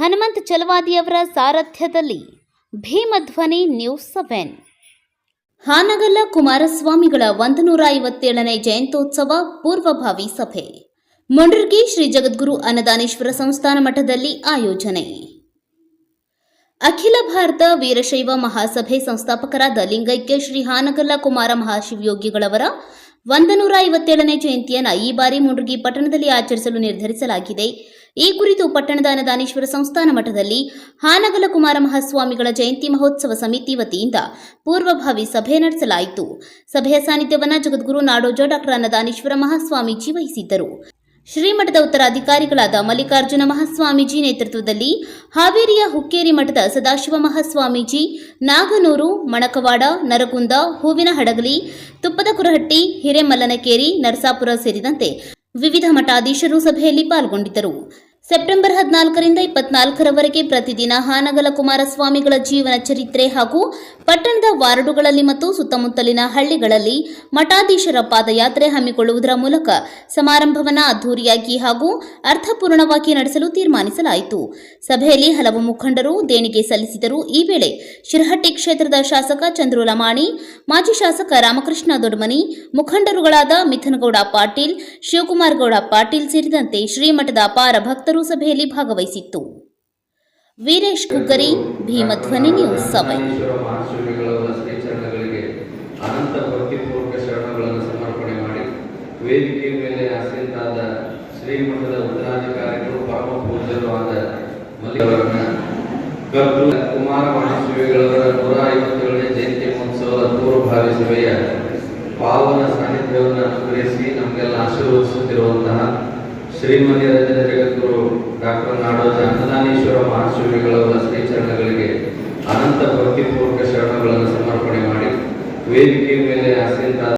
ಹನುಮಂತ ಚಲವಾದಿಯವರ ಸಾರಥ್ಯದಲ್ಲಿ Bhimadhwani news seven. ಹಾನಗಲ್ಲ ಕುಮಾರಸ್ವಾಮಿಗಳ ಒಂದು ನೂರ ಐವತ್ತೇಳನೇ ಜಯಂತ್ಯೋತ್ಸವ ಪೂರ್ವಭಾವಿ ಸಭೆ. ಮುಂಡ್ರಗಿ ಶ್ರೀ ಜಗದ್ಗುರು ಅನ್ನದಾನೇಶ್ವರ ಸಂಸ್ಥಾನ ಮಠದಲ್ಲಿ ಆಯೋಜನೆ. ಅಖಿಲ ಭಾರತ ವೀರಶೈವ ಮಹಾಸಭೆ ಸಂಸ್ಥಾಪಕರಾದ ಲಿಂಗೈಕ್ಯ ಶ್ರೀ ಹಾನಗಲ್ಲ ಕುಮಾರ ಮಹಾಶಿವಯೋಗಿಗಳವರ ಒಂದು ನೂರ ಐವತ್ತೇಳನೇ ಜಯಂತಿಯನ್ನು ಈ ಬಾರಿ ಮುಂಡ್ರಗಿ ಪಟ್ಟಣದಲ್ಲಿ ಆಚರಿಸಲು ನಿರ್ಧರಿಸಲಾಗಿದೆ. ಈ ಕುರಿತು ಪಟ್ಟಣದ ಅನದಾನೇಶ್ವರ ಸಂಸ್ಥಾನ ಮಠದಲ್ಲಿ ಹಾನಗಲ ಕುಮಾರ ಮಹಾಸ್ವಾಮಿಗಳ ಜಯಂತಿ ಮಹೋತ್ಸವ ಸಮಿತಿ ವತಿಯಿಂದ ಪೂರ್ವಭಾವಿ ಸಭೆ ನಡೆಸಲಾಯಿತು. ಸಭೆಯ ಸಾನ್ನಿಧ್ಯವನ್ನು ಜಗದ್ಗುರು ನಾಡೋಜ ಡಾಕ್ಟರ್ ಅನ್ನದಾನೇಶ್ವರ ಮಹಾಸ್ವಾಮೀಜಿ ವಹಿಸಿದ್ದರು. ಶ್ರೀಮಠದ ಉತ್ತರಾಧಿಕಾರಿಗಳಾದ ಮಲ್ಲಿಕಾರ್ಜುನ ಮಹಾಸ್ವಾಮೀಜಿ ನೇತೃತ್ವದಲ್ಲಿ ಹಾವೇರಿಯ ಹುಕ್ಕೇರಿ ಮಠದ ಸದಾಶಿವ ಮಹಾಸ್ವಾಮೀಜಿ, ನಾಗನೂರು, ಮಣಕವಾಡ, ನರಗುಂದ, ಹೂವಿನ ಹಡಗಲಿ, ತುಪ್ಪದ ಕುರಹಟ್ಟಿ, ಹಿರೇಮಲ್ಲನಕೇರಿ, ನರಸಾಪುರ ಸೇರಿದಂತೆ ವಿವಿಧ ಮಠಾಧೀಶರು ಸಭೆಯಲ್ಲಿ ಪಾಲ್ಗೊಂಡಿದ್ದರು. ಸೆಪ್ಟೆಂಬರ್ ಹದಿನಾಲ್ಕರಿಂದ ಇಪ್ಪತ್ನಾಲ್ಕರವರೆಗೆ ಪ್ರತಿದಿನ ಹಾನಗಲ ಕುಮಾರಸ್ವಾಮಿಗಳ ಜೀವನ ಚರಿತ್ರೆ ಹಾಗೂ ಪಟ್ಟಣದ ವಾರ್ಡುಗಳಲ್ಲಿ ಮತ್ತು ಸುತ್ತಮುತ್ತಲಿನ ಹಳ್ಳಿಗಳಲ್ಲಿ ಮಠಾಧೀಶರ ಪಾದಯಾತ್ರೆ ಹಮ್ಮಿಕೊಳ್ಳುವುದರ ಮೂಲಕ ಸಮಾರಂಭವನ್ನು ಅದ್ದೂರಿಯಾಗಿ ಹಾಗೂ ಅರ್ಥಪೂರ್ಣವಾಗಿ ನಡೆಸಲು ತೀರ್ಮಾನಿಸಲಾಯಿತು. ಸಭೆಯಲ್ಲಿ ಹಲವು ಮುಖಂಡರು ದೇಣಿಗೆ ಸಲ್ಲಿಸಿದರು. ಈ ವೇಳೆ ಶಿರಹಟ್ಟಿ ಕ್ಷೇತ್ರದ ಶಾಸಕ ಚಂದ್ರು ಲಮಾಣಿ ಮಾಜಿ ಶಾಸಕ ರಾಮಕೃಷ್ಣ ದೊಡ್ಮನಿ, ಮುಖಂಡರುಗಳಾದ ಮಿಥನಗೌಡ ಪಾಟೀಲ್, ಶಿವಕುಮಾರ್ ಗೌಡ ಪಾಟೀಲ್ ಸೇರಿದಂತೆ ಶ್ರೀಮಠದ ಅಪಾರ ಭಕ್ತರು ಸಭೆಯಲ್ಲಿ ಭಾಗವಹಿಸಿತ್ತು. ವೀರೇಶ್ ಕುಕ್ಕರಿ ಭೀಮಧ್ವನಿ ನ್ಯೂಸ್ ಸಭೆ ಅನಂತ ಭಕ್ತಿಪೂರ್ವಕ ಶರಣಗಳನ್ನು ಸಮರ್ಪಣೆ ಮಾಡಿ ವೇದಿಕೆಯ ಮೇಲೆ ಆಸೀನರಾದ ಶ್ರೀಮಠದ ಉತ್ತರಾಧಿಕಾರಿಗಳು ಪರಮ ಪೂಜ್ಯರು ಆದ ಮಲ್ಲಿಕರನ್ನ ಕರ್ತು ಕುಮಾರ ಮಹಾಸ್ವಾಮಿಗಳವರ ನೂರ ಐವತ್ತೇಳನೇ ಜಯಂತಿ ಮಹೋತ್ಸವದ ಪೂರ್ವಭಾವಿ ಸಭೆಯ ಪಾವನ ಸಾನ್ನಿಧ್ಯವನ್ನು ಅನುಗ್ರಹಿಸಿ ನಮಗೆಲ್ಲ ಆಶೀರ್ವದಿಸುತ್ತಿರುವಂತಹ ಶ್ರೀಮತಿ ರಜತ ಜಗದ್ಗುರು ಡಾಕ್ಟರ್ ನಾಡೋಜ ಅನ್ನದಾನೇಶ್ವರ ಮಹಾಶಿವಿಗಳವರ ಶ್ರೀಚರಣಗಳಿಗೆ ಅನಂತ ಭಕ್ತಿಪೂರ್ವಕ ಶರಣಗಳನ್ನು ಸಮರ್ಪಣೆ ಮಾಡಿ ವೇದಿಕೆಯ ಮೇಲೆ ಆಸೀನರಾದ